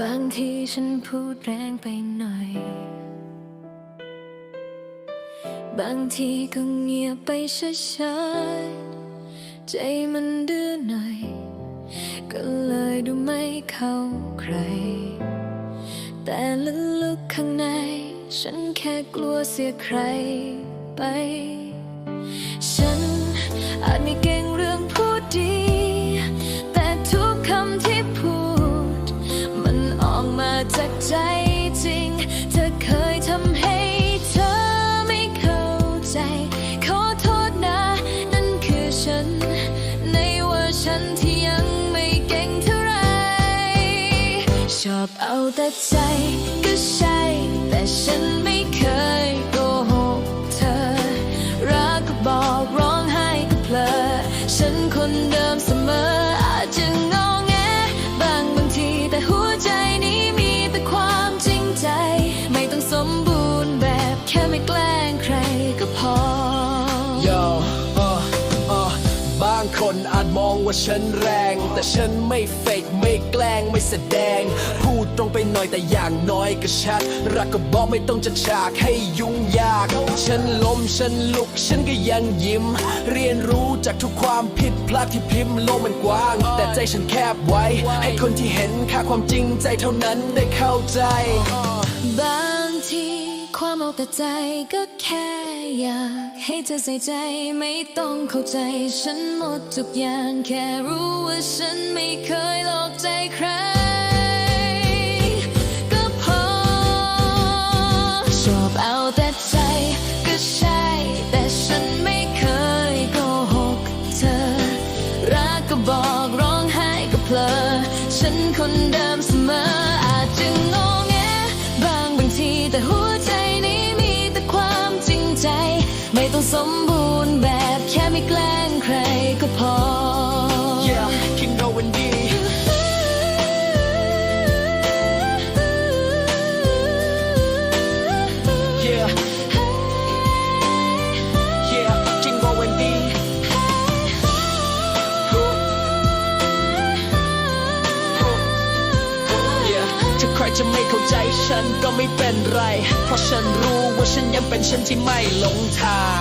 บางทีฉันพูดแรงไปหน่อย บางทีก็เงียบไปช้าๆ ใจมันดื้อหน่อย ก็เลยดูไม่เข้าใคร แต่ลึกๆข้างใน ฉันแค่กลัวเสียใครไป ฉันอาจไม่เก่ มาจากใจจริง เธอเคยทำให้เธอไม่เข้าใจ ขอโทษนะ นั่นคือฉัน ในวอร์ชันที่ยังไม่เก่งเท่าไรชอบเอาแต่ใจก็ใช่ แต่ฉันไม่เคยโกหกเธอ รักก็บอกร้องไห้ก็เพลอฉันคนเดิม ว่าฉันแรง แต่ฉันไม่เฟกไม่แกล้งไม่แสดง พูดตรงไปหน่อยแต่อย่างน้อยก็ชัด รักก็บอกไม่ต้องจัดฉากให้ยุ่งยาก ฉันล้มฉันลุกฉันก็ยังยิ้ม เรียนรู้จากทุกความผิดพลาดที่พิมพ์โลกมันกว้าง แต่ใจฉันแคบไว้ ให้คนที่เห็นค่าความจริงใจเท่านั้นได้เข้าใจ บางที ความเอาแต่ใจก็แค่อยากให้เธอใส่ใจไม่ต้องเข้าใจ ฉันหมดทุกอย่างแค่รู้ว่าฉันไม่เคยหลอกใจใครก็พอชอบเอาแต่ใจก็ใช่ แต่ฉันไม่เคยโกหกเธอ รักก็บอกร้องไห้ก็เพลอฉันคนเดิม สมบูรณ์แบบแค่ไม่แกล้งใครก็พอ Yeah คิดโนวันดี Yeah Yeah คิดโนวันดี Yeah ถ้าใครจะไม่เข้าใจฉันก็ไม่เป็นไร เพราะฉันรู้ว่าฉันยังเป็นฉันที่ไม่หลงทาง